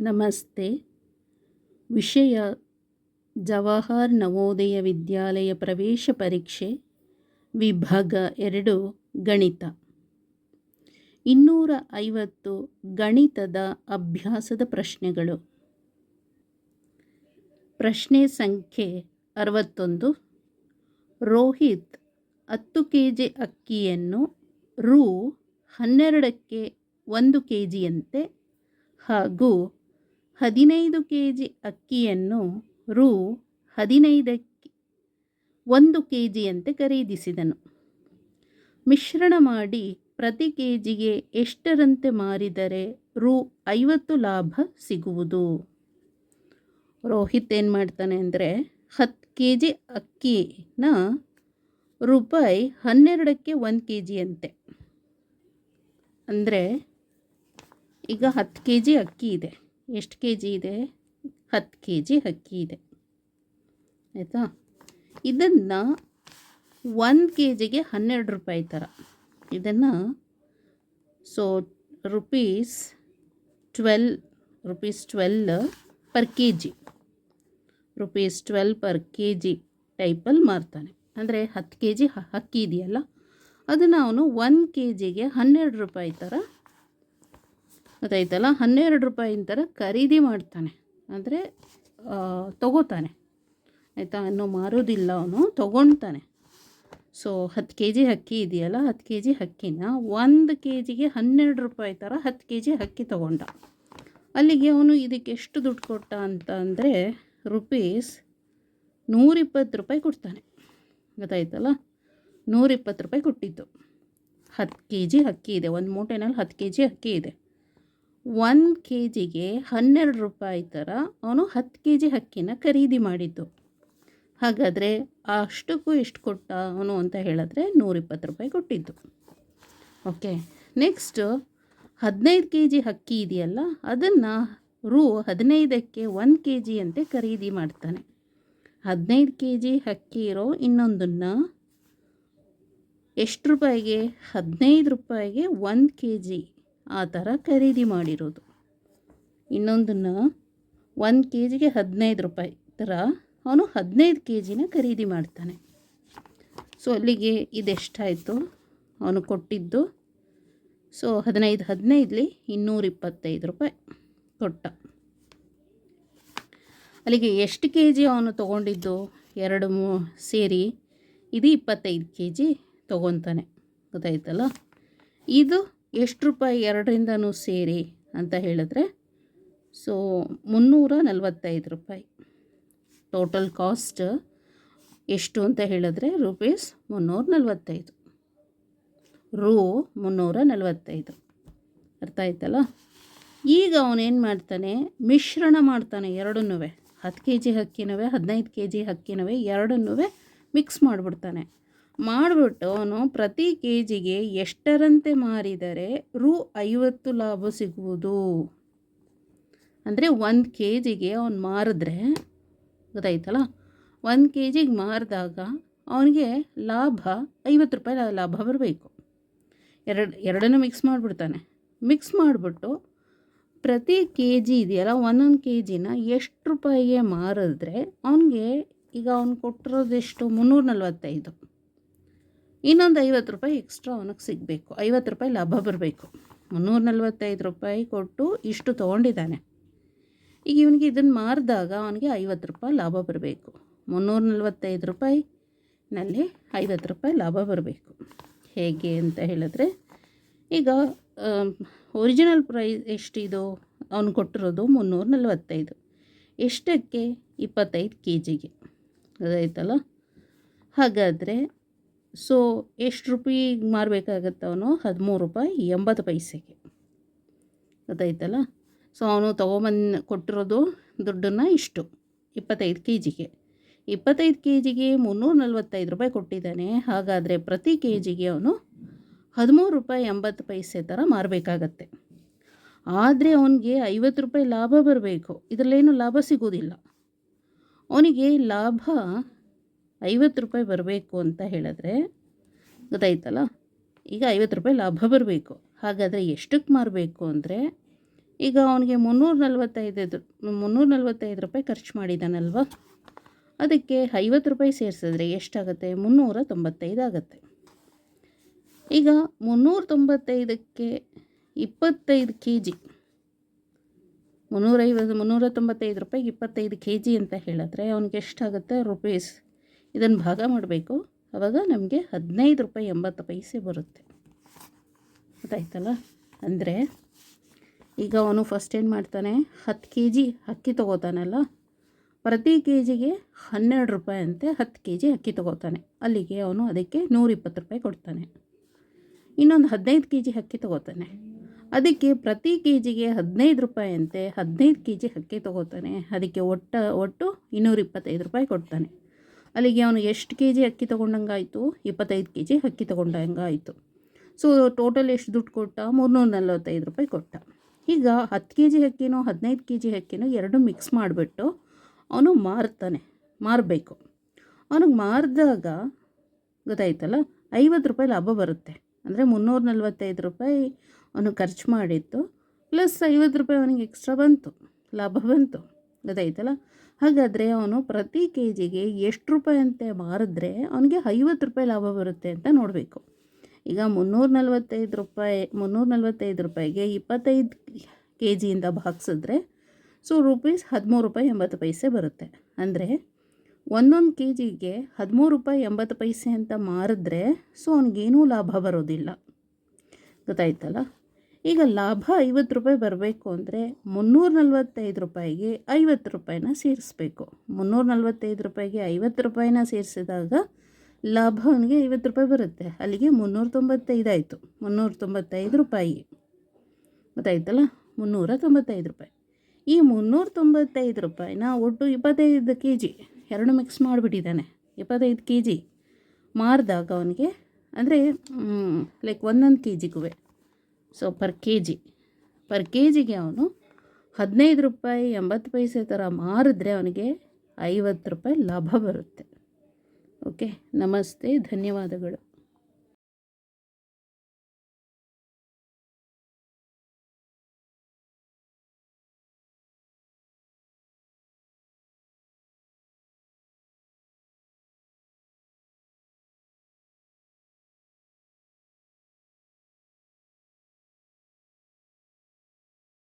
ನಮಸ್ತೆ. ವಿಷಯ ಜವಾಹರ್ ನವೋದಯ ವಿದ್ಯಾಲಯ ಪ್ರವೇಶ ಪರೀಕ್ಷೆ, ವಿಭಾಗ ಎರಡು, ಗಣಿತ. ಇನ್ನೂರ ಐವತ್ತು ಗಣಿತದ ಅಭ್ಯಾಸದ ಪ್ರಶ್ನೆಗಳು. ಪ್ರಶ್ನೆ ಸಂಖ್ಯೆ ಅರವತ್ತೊಂದು. ರೋಹಿತ್ ಹತ್ತು ಕೆ ಜಿ ಅಕ್ಕಿಯನ್ನು ರು ಹನ್ನೆರಡಕ್ಕೆ ಒಂದು ಕೆ ಜಿಯಂತೆ ಹಾಗೂ ಹದಿನೈದು ಕೆ ಜಿ ಅಕ್ಕಿಯನ್ನು ರು ಹದಿನೈದಕ್ಕೆ ಒಂದು ಕೆ ಜಿಯಂತೆ ಖರೀದಿಸಿದನು. ಮಿಶ್ರಣ ಮಾಡಿ ಪ್ರತಿ ಕೆ ಜಿಗೆ ಎಷ್ಟರಂತೆ ಮಾರಿದರೆ ರು ಐವತ್ತು ಲಾಭ ಸಿಗುವುದು? ರೋಹಿತ್ ಏನು ಮಾಡ್ತಾನೆ ಅಂದರೆ ಹತ್ತು ಕೆ ಜಿ ಅಕ್ಕಿನ ರೂಪಾಯಿ ಹನ್ನೆರಡಕ್ಕೆ ಒಂದು ಕೆ ಜಿ ಅಂತೆ ಅಂದರೆ ಈಗ ಹತ್ತು ಕೆ ಜಿ ಅಕ್ಕಿ ಇದೆ. ಎಷ್ಟು ಕೆ ಜಿ ಇದೆ? ಹತ್ತು ಕೆ ಜಿ ಅಕ್ಕಿ ಇದೆ. ಆಯಿತಾ? ಇದನ್ನು ಒಂದು ಕೆ ಜಿಗೆ ಹನ್ನೆರಡು ರೂಪಾಯಿ ಥರ ಇದನ್ನು so rupees twelve rupees twelve per K G rupees twelve per K G ಟೈಪಲ್ಲಿ ಮಾರ್ತಾನೆ. ಅಂದರೆ ಹತ್ತು ಕೆ ಜಿ ಅಕ್ಕಿ ಇದೆಯಲ್ಲ, ಅದನ್ನು ಅವನು ಒಂದು ಕೆ ಜಿಗೆ ಹನ್ನೆರಡು ರೂಪಾಯಿ ಥರ ಗೊತ್ತಾಯ್ತಲ್ಲ? ಹನ್ನೆರಡು ರೂಪಾಯಿ ಥರ ಖರೀದಿ ಮಾಡ್ತಾನೆ. ಅಂದರೆ ತಗೋತಾನೆ. ಆಯಿತಾ? ಅನ್ನೋ ಮಾರೋದಿಲ್ಲ ಅವನು ತೊಗೊಳ್ತಾನೆ ಸೊ ಹತ್ತು ಕೆ ಜಿ ಅಕ್ಕಿ ಇದೆಯಲ್ಲ, ಹತ್ತು ಕೆ ಜಿ ಅಕ್ಕಿನ ಒಂದು ಕೆ ಜಿಗೆ ಹನ್ನೆರಡು ರೂಪಾಯಿ ಥರ ಹತ್ತು ಕೆ ಜಿ ಅಕ್ಕಿ ತೊಗೊಂಡ. ಅಲ್ಲಿಗೆ ಅವನು ಇದಕ್ಕೆ ಎಷ್ಟು ದುಡ್ಡು ಕೊಟ್ಟ ಅಂತ ಅಂದರೆ, ರುಪೀಸ್ ನೂರಿಪ್ಪತ್ತು ರೂಪಾಯಿ ಕೊಡ್ತಾನೆ. ಗೊತ್ತಾಯ್ತಲ್ಲ? ನೂರಿಪ್ಪತ್ತು ರೂಪಾಯಿ ಕೊಟ್ಟಿದ್ದು. ಹತ್ತು ಕೆ ಜಿ ಅಕ್ಕಿ ಇದೆ. ಒಂದು ಮೂಟೆನಲ್ಲಿ ಹತ್ತು ಕೆ ಜಿ ಅಕ್ಕಿ ಇದೆ. ಒಂದು ಕೆ ಜಿಗೆ ಹನ್ನೆರಡು ರೂಪಾಯಿ ಥರ ಅವನು ಹತ್ತು ಕೆ ಜಿ ಅಕ್ಕಿನ ಖರೀದಿ ಮಾಡಿದ್ದು. ಹಾಗಾದರೆ ಅಷ್ಟಕ್ಕೂ ಎಷ್ಟು ಕೊಟ್ಟ ಅವನು ಅಂತ ಹೇಳಿದ್ರೆ ನೂರಿಪ್ಪತ್ತು ರೂಪಾಯಿ ಕೊಟ್ಟಿದ್ದು. ಓಕೆ ನೆಕ್ಸ್ಟು ಹದಿನೈದು ಕೆ ಜಿ ಅಕ್ಕಿ ಇದೆಯಲ್ಲ, ಅದನ್ನು ರು ಹದಿನೈದಕ್ಕೆ ಒಂದು ಕೆ ಜಿ ಅಂತೆ ಖರೀದಿ ಮಾಡ್ತಾನೆ. ಹದಿನೈದು ಕೆ ಜಿ ಅಕ್ಕಿ ಇರೋ ಇನ್ನೊಂದನ್ನು ಎಷ್ಟು ರೂಪಾಯಿಗೆ? ಹದಿನೈದು ರೂಪಾಯಿಗೆ ಒಂದು ಕೆ ಜಿ ಆ ಥರ ಖರೀದಿ ಮಾಡಿರೋದು. ಇನ್ನೊಂದನ್ನು ಒಂದು ಕೆ ಜಿಗೆ ಹದಿನೈದು ರೂಪಾಯಿ ಥರ ಅವನು ಹದಿನೈದು ಕೆ ಜಿನ ಖರೀದಿ ಮಾಡ್ತಾನೆ. ಸೊ, ಅಲ್ಲಿಗೆ ಇದೆಷ್ಟಾಯಿತು? ಅವನು ಕೊಟ್ಟಿದ್ದು, ಸೊ, ಹದಿನೈದು ಹದಿನೈದಲಿ ಇನ್ನೂರ ಇಪ್ಪತ್ತೈದು ರೂಪಾಯಿ ಕೊಟ್ಟ ಅಲ್ಲಿಗೆ ಎಷ್ಟು ಕೆ ಜಿ ಅವನು ತೊಗೊಂಡಿದ್ದು? ಎರಡು ಮೂ, ಸೇರಿ ಇದು ಇಪ್ಪತ್ತೈದು ಕೆ ಜಿ ತೊಗೊತಾನೆ. ಗೊತ್ತಾಯ್ತಲ್ಲ? ಇದು ಎಷ್ಟು ರೂಪಾಯಿ ಎರಡರಿಂದನೂ ಸೇರಿ ಅಂತ ಹೇಳಿದ್ರೆ, ಸೊ ಮುನ್ನೂರ ನಲವತ್ತೈದು ರೂಪಾಯಿ. ಟೋಟಲ್ ಕಾಸ್ಟ್ ಎಷ್ಟು ಅಂತ ಹೇಳಿದ್ರೆ ರುಪೀಸ್ ಮುನ್ನೂರ ನಲವತ್ತೈದು. ರೂ ಮುನ್ನೂರ ನಲವತ್ತೈದು. ಅರ್ಥ ಆಯ್ತಲ್ಲ? ಈಗ ಅವನೇನು ಮಾಡ್ತಾನೆ? ಮಿಶ್ರಣ ಮಾಡ್ತಾನೆ ಎರಡನ್ನೂ ಹತ್ತು ಕೆ ಜಿ ಹಕ್ಕಿನವೇ, ಹದಿನೈದು ಕೆ ಜಿ ಹಕ್ಕಿನವೇ ಎರಡನ್ನೂ ಮಿಕ್ಸ್ ಮಾಡಿಬಿಡ್ತಾನೆ. ಮಾಡಿಬಿಟ್ಟು ಅವನು ಪ್ರತಿ ಕೆ ಜಿಗೆ ಎಷ್ಟರಂತೆ ಮಾರಿದರೆ ರು ಐವತ್ತು ಲಾಭ ಸಿಗುವುದು. ಅಂದರೆ ಒಂದು ಕೆ ಜಿಗೆ ಅವನು ಮಾರಿದ್ರೆ, ಗೊತ್ತಾಯ್ತಲ್ಲ? ಒಂದು ಕೆ ಜಿಗೆ ಮಾರಿದಾಗ ಅವನಿಗೆ ಲಾಭ, ಐವತ್ತು ರೂಪಾಯಿ ಲಾಭ ಬರಬೇಕು. ಎರಡು, ಎರಡನ್ನೂ ಮಿಕ್ಸ್ ಮಾಡಿಬಿಡ್ತಾನೆ. ಮಿಕ್ಸ್ ಮಾಡಿಬಿಟ್ಟು ಪ್ರತಿ ಕೆ ಜಿ ಇದೆಯಲ್ಲ, ಒಂದೊಂದು ಕೆ ಜಿನ ಎಷ್ಟು ರೂಪಾಯಿಗೆ ಮಾರಿದ್ರೆ ಅವನಿಗೆ ಈಗ ಅವ್ನು ಕೊಟ್ಟಿರೋದೆಷ್ಟು ಮುನ್ನೂರ ನಲ್ವತ್ತೈದು ಇನ್ನೊಂದು ಐವತ್ತು ರೂಪಾಯಿ ಎಕ್ಸ್ಟ್ರಾ ಅವನಿಗೆ ಸಿಗಬೇಕು. ಐವತ್ತು ರೂಪಾಯಿ ಲಾಭ ಬರಬೇಕು. ಮುನ್ನೂರ ನಲ್ವತ್ತೈದು ರೂಪಾಯಿ ಕೊಟ್ಟು ಇಷ್ಟು ತೊಗೊಂಡಿದ್ದಾನೆ. ಈಗ ಇವನಿಗೆ ಇದನ್ನು ಮಾರಿದಾಗ ಅವನಿಗೆ ಐವತ್ತು ರೂಪಾಯಿ ಲಾಭ ಬರಬೇಕು. ಮುನ್ನೂರ ನಲ್ವತ್ತೈದು ರೂಪಾಯಿನಲ್ಲಿ ಐವತ್ತು ರೂಪಾಯಿ ಲಾಭ ಬರಬೇಕು. ಹೇಗೆ ಅಂತ ಹೇಳಿದ್ರೆ, ಈಗ ಒರಿಜಿನಲ್ ಪ್ರೈಸ್ ಎಷ್ಟಿದು? ಅವನು ಕೊಟ್ಟಿರೋದು ಮುನ್ನೂರ ನಲ್ವತ್ತೈದು. ಎಷ್ಟಕ್ಕೆ? ಇಪ್ಪತ್ತೈದು ಕೆ ಜಿಗೆ ಅದಾಯ್ತಲ್ಲ? ಹಾಗಾದರೆ ಸೊ ಎಷ್ಟು ರೂಪಾಯಿ ಮಾರಬೇಕಾಗತ್ತೆ ಅವನು? ಹದಿಮೂರು ರೂಪಾಯಿ, ಎಂಬತ್ತು ಪೈಸೆಗೆ. ಗೊತ್ತಾಯ್ತಲ್ಲ? ಸೊ ಅವನು ತೊಗೊಬಂದು ಕೊಟ್ಟಿರೋದು ದುಡ್ಡನ್ನು ಇಷ್ಟು, ಇಪ್ಪತ್ತೈದು ಕೆ ಜಿಗೆ ಇಪ್ಪತ್ತೈದು ಕೆ ಜಿಗೆ ಮುನ್ನೂರ ನಲ್ವತ್ತೈದು ರೂಪಾಯಿ ಕೊಟ್ಟಿದ್ದಾನೆ. ಹಾಗಾದರೆ ಪ್ರತಿ ಕೆ ಜಿಗೆ ಅವನು ಹದಿಮೂರು ರೂಪಾಯಿ, ಎಂಬತ್ತು ಪೈಸೆ ಥರ ಮಾರಬೇಕಾಗತ್ತೆ. ಆದರೆ ಅವನಿಗೆ ಐವತ್ತು ರೂಪಾಯಿ ಲಾಭ ಬರಬೇಕು. ಇದರಲ್ಲೇನು ಲಾಭ ಸಿಗೋದಿಲ್ಲ. ಅವನಿಗೆ ಲಾಭ ಐವತ್ತು ರೂಪಾಯಿ ಬರಬೇಕು ಅಂತ ಹೇಳಿದ್ರೆ ಗೊತ್ತಾಯ್ತಲ್ಲ? ಈಗ ಐವತ್ತು ರೂಪಾಯಿ ಲಾಭ ಬರಬೇಕು. ಹಾಗಾದರೆ ಎಷ್ಟಕ್ಕೆ ಮಾರಬೇಕು ಅಂದರೆ ಈಗ ಅವನಿಗೆ ಮುನ್ನೂರ ನಲ್ವತ್ತೈದು ಮುನ್ನೂರ ನಲ್ವತ್ತೈದು ರೂಪಾಯಿ ಖರ್ಚು ಮಾಡಿದ್ದಾನಲ್ವ ಅದಕ್ಕೆ ಐವತ್ತು ರೂಪಾಯಿ ಸೇರಿಸಿದ್ರೆ ಎಷ್ಟಾಗುತ್ತೆ? ಮುನ್ನೂರ ತೊಂಬತ್ತೈದು ಆಗುತ್ತೆ. ಈಗ ಮುನ್ನೂರ ತೊಂಬತ್ತೈದಕ್ಕೆ ಇಪ್ಪತ್ತೈದು ಕೆ ಜಿ ಮುನ್ನೂರೈವತ್ತು, ಮುನ್ನೂರ ತೊಂಬತ್ತೈದು ರೂಪಾಯಿಗೆ ಇಪ್ಪತ್ತೈದು ಕೆ ಜಿ ಅಂತ ಹೇಳಿದ್ರೆ ಅವ್ನಿಗೆ ಎಷ್ಟಾಗುತ್ತೆ? ರುಪೀಸ್ ಇದನ್ನು ಭಾಗ ಮಾಡಬೇಕು. ಆವಾಗ ನಮಗೆ ಹದಿನೈದು ರೂಪಾಯಿ ಎಂಬತ್ತು ಪೈಸೆ ಬರುತ್ತೆ. ಗೊತ್ತಾಯ್ತಲ್ಲ? ಅಂದರೆ ಈಗ ಅವನು ಫಸ್ಟ್ ಏನು ಮಾಡ್ತಾನೆ? ಹತ್ತು ಕೆ ಜಿ ಅಕ್ಕಿ ತೊಗೋತಾನಲ್ಲ? ಪ್ರತಿ ಕೆ ಜಿಗೆ ಹನ್ನೆರಡು ರೂಪಾಯಿ ಅಂತೆ ಹತ್ತು ಕೆ ಜಿ ಅಕ್ಕಿ ತೊಗೋತಾನೆ. ಅಲ್ಲಿಗೆ ಅವನು ಅದಕ್ಕೆ ನೂರಿಪ್ಪತ್ತು ರೂಪಾಯಿ ಕೊಡ್ತಾನೆ. ಇನ್ನೊಂದು ಹದಿನೈದು ಕೆ ಜಿ ಅಕ್ಕಿ ತೊಗೋತಾನೆ. ಅದಕ್ಕೆ ಪ್ರತಿ ಕೆ ಜಿಗೆ ಹದಿನೈದು ರೂಪಾಯಿ ಅಂತೆ ಹದಿನೈದು ಕೆ ಜಿ ಅಕ್ಕಿ ತೊಗೋತಾನೆ. ಅದಕ್ಕೆ ಒಟ್ಟ, ಒಟ್ಟು ಇನ್ನೂರಿಪ್ಪತ್ತೈದು ರೂಪಾಯಿ ಕೊಡ್ತಾನೆ. ಅಲ್ಲಿಗೆ ಅವನು ಎಷ್ಟು ಕೆ ಜಿ ಅಕ್ಕಿ ತೊಗೊಂಡಂಗಾಯಿತು? ಇಪ್ಪತ್ತೈದು ಕೆ ಜಿ ಅಕ್ಕಿ ತೊಗೊಂಡಂಗಾಯಿತು. ಸೊ ಟೋಟಲ್ ಎಷ್ಟು ದುಡ್ಡು ಕೊಟ್ಟ? ಮೂರ್ನೂರ ನಲ್ವತ್ತೈದು ರೂಪಾಯಿ ಕೊಟ್ಟ. ಈಗ ಹತ್ತು ಕೆ ಜಿ ಅಕ್ಕಿನೋ, ಹದಿನೈದು ಕೆ ಜಿ ಅಕ್ಕಿನೋ ಎರಡು ಮಿಕ್ಸ್ ಮಾಡಿಬಿಟ್ಟು ಅವನು ಮಾರ್ತಾನೆ, ಮಾರಬೇಕು. ಅವನಿಗೆ ಮಾರಿದಾಗ ಗೊತ್ತಾಯ್ತಲ್ಲ, ಐವತ್ತು ರೂಪಾಯಿ ಲಾಭ ಬರುತ್ತೆ. ಅಂದರೆ ಮುನ್ನೂರ ನಲ್ವತ್ತೈದು ರೂಪಾಯಿ ಅವನು ಖರ್ಚು ಮಾಡಿತ್ತು ಪ್ಲಸ್ ಐವತ್ತು ರೂಪಾಯಿ ಅವನಿಗೆ ಎಕ್ಸ್ಟ್ರಾ ಬಂತು, ಲಾಭ ಬಂತು. ಗೊತ್ತಾಯ್ತಲ್ಲ ಹಾಗಾದರೆ ಅವನು ಪ್ರತಿ ಕೆ ಜಿಗೆ ಎಷ್ಟು ರೂಪಾಯಿ ಅಂತ ಮಾರಿದ್ರೆ ಅವನಿಗೆ ಐವತ್ತು ರೂಪಾಯಿ ಲಾಭ ಬರುತ್ತೆ ಅಂತ ನೋಡಬೇಕು. ಈಗ ಮುನ್ನೂರ ನಲ್ವತ್ತೈದು ರೂಪಾಯಿ, ಮುನ್ನೂರ ನಲ್ವತ್ತೈದು ರೂಪಾಯಿಗೆ ಇಪ್ಪತ್ತೈದು ಕೆ ಜಿಯಿಂದ ಭಾಗಿಸಿದ್ರೆ ಸೊ ರುಪೀಸ್ ಹದಿಮೂರು ರೂಪಾಯಿ ಎಂಬತ್ತು ಪೈಸೆ ಬರುತ್ತೆ. ಅಂದರೆ ಒಂದೊಂದು ಕೆ ಜಿಗೆ ಹದಿಮೂರು ರೂಪಾಯಿ ಎಂಬತ್ತು ಪೈಸೆ ಅಂತ ಮಾರಿದ್ರೆ ಸೊ ಅವ್ನಿಗೇನೂ ಲಾಭ ಬರೋದಿಲ್ಲ. ಗೊತ್ತಾಯ್ತಲ್ಲ? ಈಗ ಲಾಭ ಐವತ್ತು ರೂಪಾಯಿ ಬರಬೇಕು ಅಂದರೆ ಮುನ್ನೂರ ನಲ್ವತ್ತೈದು ರೂಪಾಯಿಗೆ ಐವತ್ತು ರೂಪಾಯಿನ ಸೇರಿಸ್ಬೇಕು. ಮುನ್ನೂರ ನಲ್ವತ್ತೈದು ರೂಪಾಯಿಗೆ ಐವತ್ತು ರೂಪಾಯಿನ ಸೇರಿಸಿದಾಗ ಲಾಭ ಅವನಿಗೆ ಐವತ್ತು ರೂಪಾಯಿ ಬರುತ್ತೆ. ಅಲ್ಲಿಗೆ ಮುನ್ನೂರ ತೊಂಬತ್ತೈದು ಆಯಿತು. ಮುನ್ನೂರ ತೊಂಬತ್ತೈದು ರೂಪಾಯಿ. ಗೊತ್ತಾಯ್ತಲ್ಲ? ಮುನ್ನೂರ ತೊಂಬತ್ತೈದು ರೂಪಾಯಿ. ಈ ಮುನ್ನೂರ ತೊಂಬತ್ತೈದು ರೂಪಾಯಿನ ಒಟ್ಟು ಇಪ್ಪತ್ತೈದು ಕೆ ಜಿ ಎರಡು ಮಿಕ್ಸ್ ಮಾಡಿಬಿಟ್ಟಿದ್ದಾನೆ. ಇಪ್ಪತ್ತೈದು ಕೆ ಜಿ ಮಾರಿದಾಗ ಅವನಿಗೆ, ಅಂದರೆ ಲೈಕ್ ಒಂದೊಂದು K ಜಿಗೂ so per K G per K ಜಿಗೆ ಅವನು ಹದಿನೈದು ರೂಪಾಯಿ ಎಂಬತ್ತು ಪೈಸೆ ಥರ ಮಾರಿದ್ರೆ ಅವನಿಗೆ ಐವತ್ತು ರೂಪಾಯಿ ಲಾಭ ಬರುತ್ತೆ. ಓಕೆ ನಮಸ್ತೆ, ಧನ್ಯವಾದಗಳು.